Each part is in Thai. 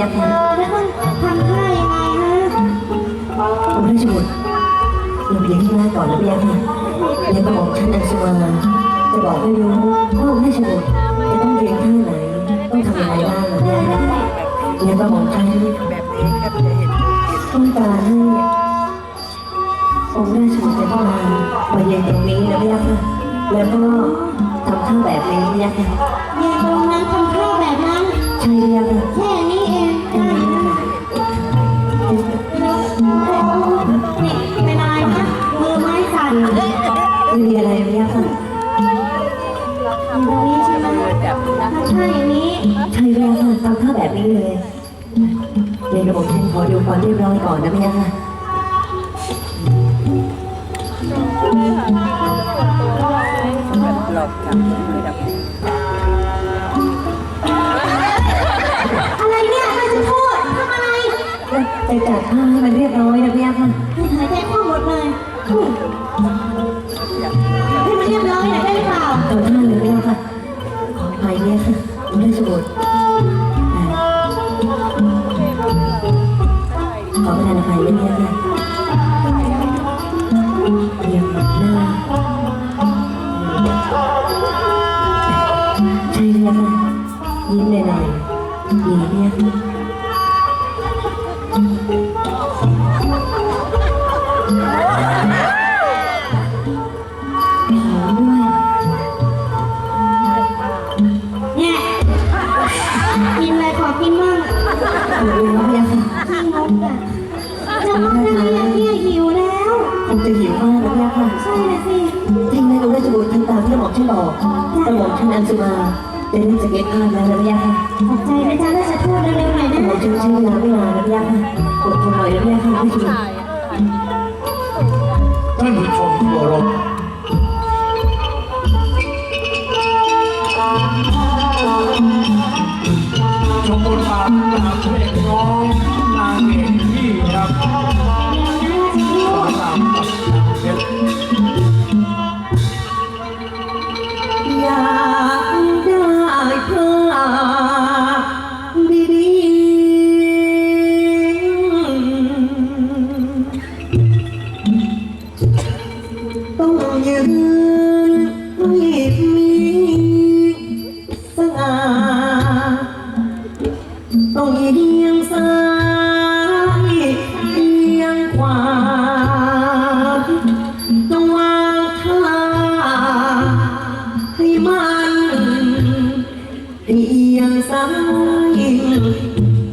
ยักษ์ค่ะ แล้วต้องทำท่ายังไงฮะองค์ราชบุตรเราไปเรียนที่แรกก่อนนะพี่ยักษ์ค่ะเรียนกระบอกชั้นอังสุมาจะบอกให้รู้ว่าองค์ราชบุตรจะต้องเรียนท่าไหนต้องทำยังไงบ้างนะพี่ยักษ์ค่ะเรียนกระบอกชั้นแบบนี้ต้องการให้องค์ราชบุตรจะต้องมามาเรียนตรงนี้นะพี่ยักษ์ค่ะแล้วก็ทำท่าแบบนี้พยักษ์ค่ะ แบบหลอกจับเลยแบบอะไรเนี่ยไม่จะพูดทำอะไรจะจัดผ้าให้มันเรียบร้อยนะพี่ยักษ์ค่ะห้หายใจคว่ำหมดเลยให้มันเรียบร้อยหน่อยได้หรือเปล่าเอท่าเลยพี่ยักษ์ค่ะขออภัยเนี่ยค่ะไม่ได้สมุดขอประทานอภัยด้วยเนี่ยค่ะ ขอบคุณครับพี่ยักษ์ค่ะขี้งกอะจะเอาอะไรอะเนี่ยหิวแล้ว คงจะหิวมากนะพี่ยักษ์ค่ะใช่เลยสิจริงไหมองค์ราชบุตรทำตามที่หมอฉันบอกกระหม่อมฉันอังสุมาจะเล่นสเก็ตภาพแล้วนะพี่ยักษ์ค่ะขอบใจนะจ๊ะถ้าจะพูดเร็วๆหน่อยกระนะหม่อมฉันใช้เวลาไม่นานนะพี่ยักษ์ค่ะอดทนหน่อยนะพี่ยักษ์ค่ะพี่ชมท่านผู้ชมที่เคารพ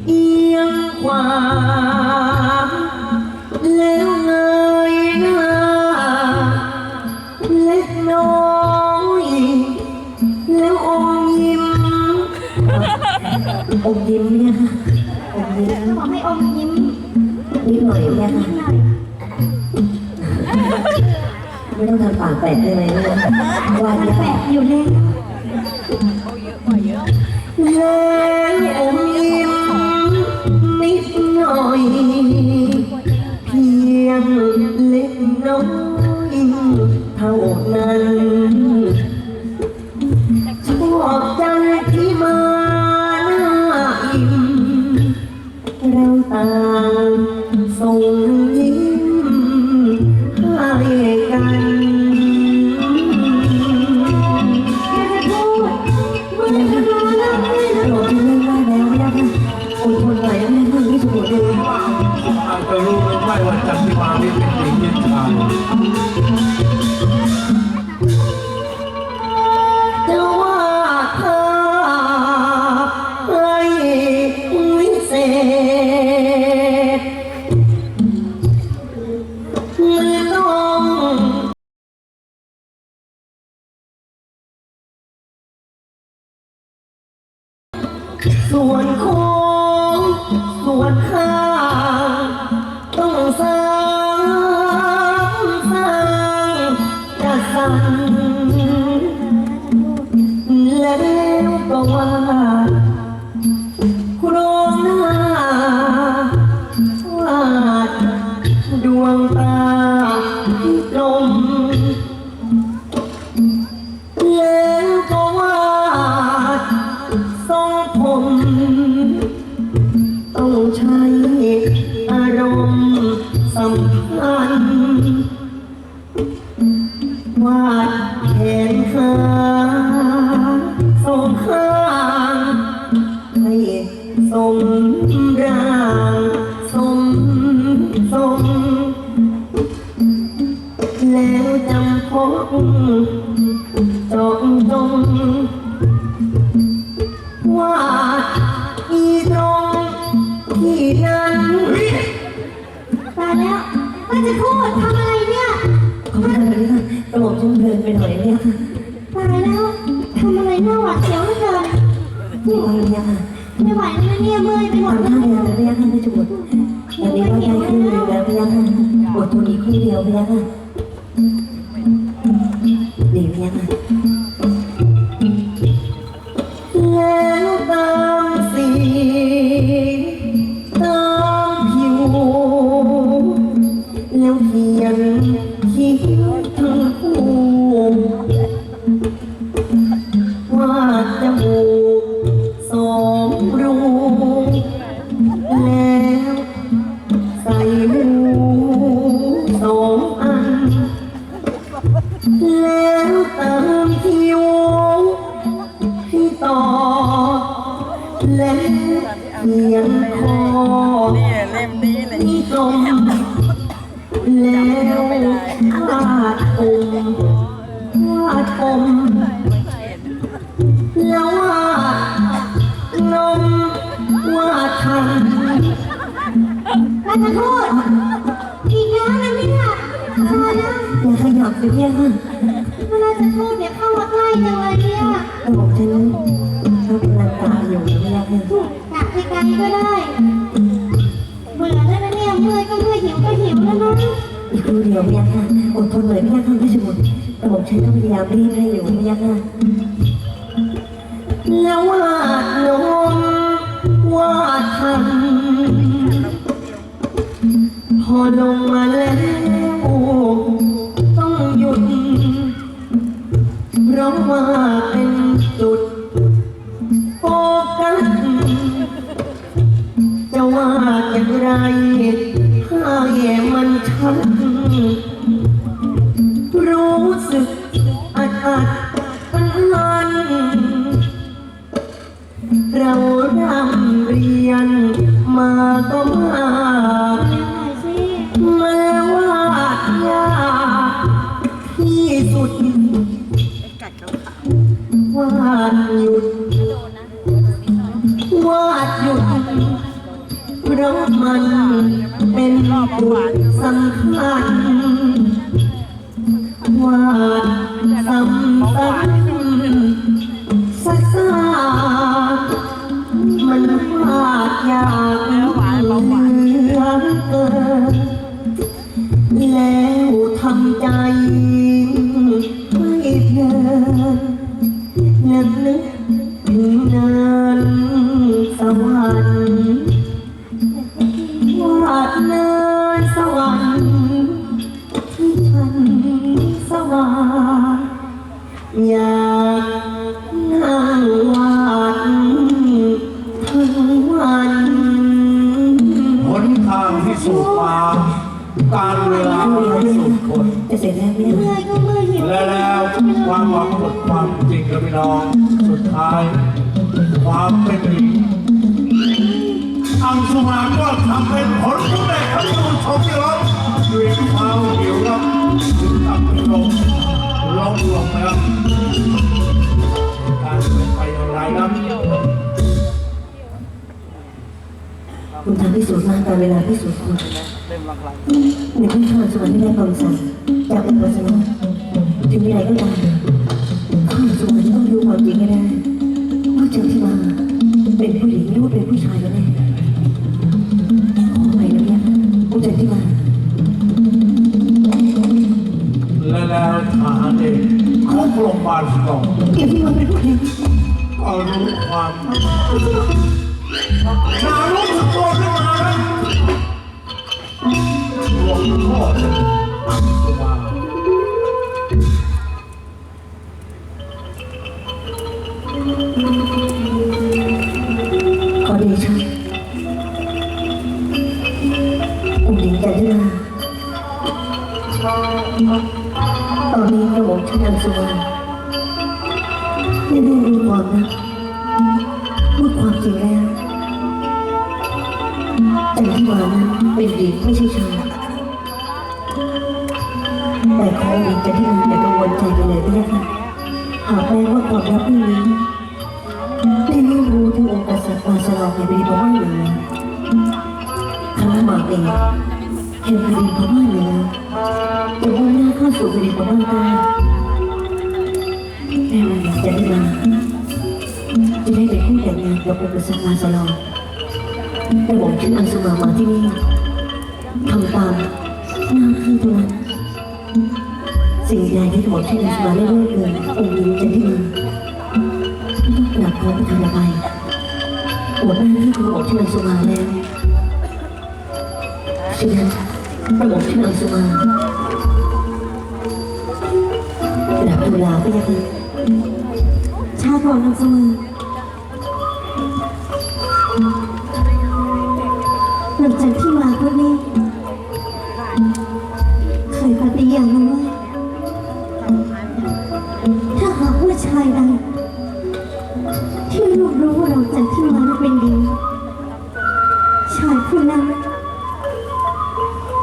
เอียงขวาแล้วเงยหน้าเล็กน้อยแล้วอมยิ้มอมยิ้มเนี่ยค่ะอมยิ้มบอกให้อมยิ้มนิดหน่อยเนี่ยค่ะหน่อยไม่ต้องทำปากแปะได้ไหมเนี่ยว่ามันเยแปะอยู่แล้วแน้อยเท่านั้นชอบใจที่มาหน้าอิ่มเราต่างส่งยิ้มให้กัน ส่วนโค้งส่วนข้างต้องสร้างสร้างจะสั่งแล้วก็ว่า วาดแขนขาส่งข้างให้สมร่างสมทรแล้วจำพกจองจงวาดอีตรงที่นั้นตายแล้วมันจะพูดทำไม ไปหน่อยเนี่ยตายแล้วทำอะไรหน้าหวาดเสียวเหลือเกินไม่ไหวเนี่ยค่ะไม่ไหวแล้วเนี่ยเมื่อยไปหมดทำแล้ท่าวเรือแล้วเนี่ยค่ะไม่จุดวันนี้ก็ได้ครึ่งหนึงแล้วเนี่ยค่ะอดทนอีกครึ่งเดียวเนี่ยค่ะดีเนี่ยค่ะ และเขียนคอนี่เล่มนี้เลยที่ตรงแล้ววาดองค์วาค์แล้ววานมวาทันมันจะพูดอีกแล้วนะเนี่ยตายแล้วอย่าขยับไปเนี่ยค่ะเวลาจะพูดเนี่ยเข้ามาใกล้จังเลยเนี่ยระบบฉัน ชอบกำลังตาอยู่เนี่ยค่ะกะไกลๆก็ได้ เบื่อแล้วนะเนี่ยเมื่อยก็เมื่อยหิวก็หิวแล้วนะอีกครู่เดียวเนี่ยค่ะอดทนหน่อยเนี่ยค่ะพี่สมุทรระบบฉันก็พยายามรีบให้อยู่เนี่ยค่ะแล้ววาดนมวาดทันพอลงมาแล้วต้องหยุดเพราะว่า การเวลาที่สุดคนจะเสร็จแล้วเนี่ย เมื่อยก็เมื่อยหิวและแล้วความหวังหมดความจริงกับพี่น้องสุดท้าย ความเป็นจริงอังสุมาก็ทำเป็นผลสำเร็จครับคุณผู้ชมที่รักด้วยความหิวครับถึงกับลงลงลงนะครับการเป็นไปอย่างไรครับคุณทำพิสูจน์มาตามเวลาพิสูจน์คุณ เล่มลังในที่ข้าสวรรค์ไม่ได้คำสั่งจากอุปสมบทถึงใดก็ตามข้าสวรรค์ต้องรู้ความจริงให้ได้ว่าเจ้าที่มาเป็นผู้หญิงหรือว่าเป็นผู้ชายกันแน่ขอไปนะเนี่ยผู้จัดที่มาและแล้วทหารเองของโรงพยาบาลสองเจ้าที่มาเป็นผู้หญิงก็รู้ความนารู้ ขอเดชะองค์หญิงจันทิมาตอนนี้กระบอมชันอังสุวรรณไม่ได้รู้ความนะพูดความจริงแล้วแต่ที่มานั้นเป็นหญิงไม่ใช่ชาย แต่ขอหญิงจะที่มาอย่กังวลใจไปเลยพี่นะคะหากแม้ว่าความรักนี้ได้รู้รู้ถึงองค์กษัตริย์มาสลองในบริบทเหนือคณะหมากเองแห่งบริบทเหนือจะมุ่งหน้าเข้าสู่บริบทใต้แม่วันจะได้มาจะได้เป็นผู้แต่งงานกับองค์กษัตริย์มาสลองแต่ผมชื่ออังสุมามาที่นี่ทำตามหน้าที่ตัวนั้น สิ่งใดที่ผมชื่ออังสุมาได้เลิกเกินองค์หญิงจะได้มาไม่ต้องกลับพร้อมไปทำอะไรหัวหน้าที่คุณบอกชื่ออังสุมาแล้วฉะนั้นกระบอกชื่ออังสุมากลับเวลาก็ยังชาก่อนนางสมือ นั้น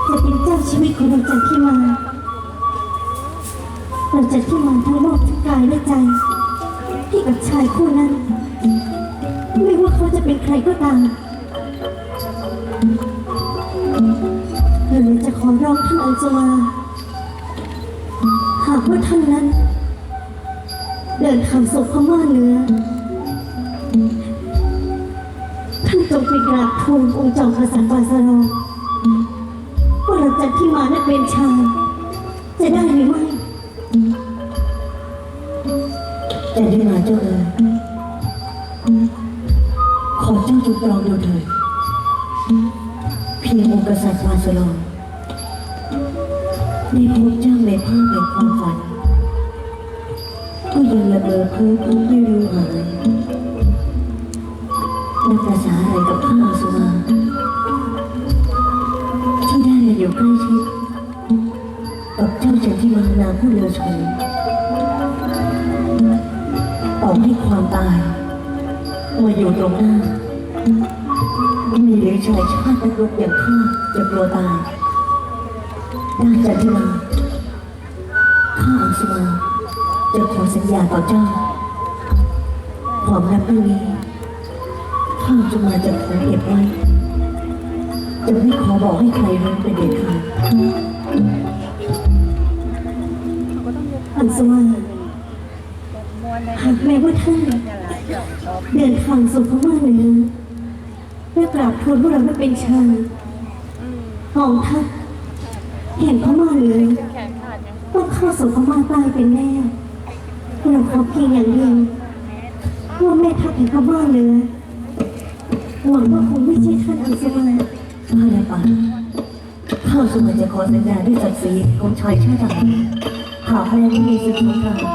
จะเป็นเจ้าชีวิตของเราจันที่มาเราจันที่มาทั้งโลกทั้งกายและใจให้กับชายคู่นั้น ไม่ว่าเขาจะเป็นใครก็ตามเราเลยจะขอร้องท่านอัญจมาหากว่าท่านนั้น เดินทางสู่พม่าเหนือ ทูลองค์จอมกษัตริย์บาสโลว่าเราจันที่มานั้นเป็นชายจะได้หรือไม่แต่ได้มาเจ้าเอ๋ยขอเจ้าจงลองดูเถิดเพียงองค์กษัตริย์มาสลองได้พบเจ้าในภาพแห่งความฝันก็ยังละเมอเพ้อเพ้อไม่รู้หายนับภาษาอะไรกับข้า ผู้เลอชนต่อให้ความตายมาอยู่ตรงหน้า มีหรือชายชาตินักรบอย่างข้าจะกลัวตายด้จันทิมาข้าอังสุมาจะขอสัญญาต่อเจ้าความรักครั้งนี้ข้าอังสุมาจะขอเก็บไว้จะไม่ขอบอกให้ใครรู้เป็นเด็ดขาด อันสว่าหากแม้ว่าท่านเดินทางสู่พม่าเหนือเพื่อกราบทูลว่าเราไม่เป็นชายของท่านแห่งพม่าเหนือต้องเข้าสู่พม่าใต้เป็นแน่เราขอเพียงอย่างเดียวว่าแม่ทัพแห่งพม่าเหนือหวังว่าคงไม่ใช่ท่านอันสว่าข้าและป่าข้าสมัยจะขอสัญญาด้วยศักดิ์ศรีของชายชาติ ทหารหาก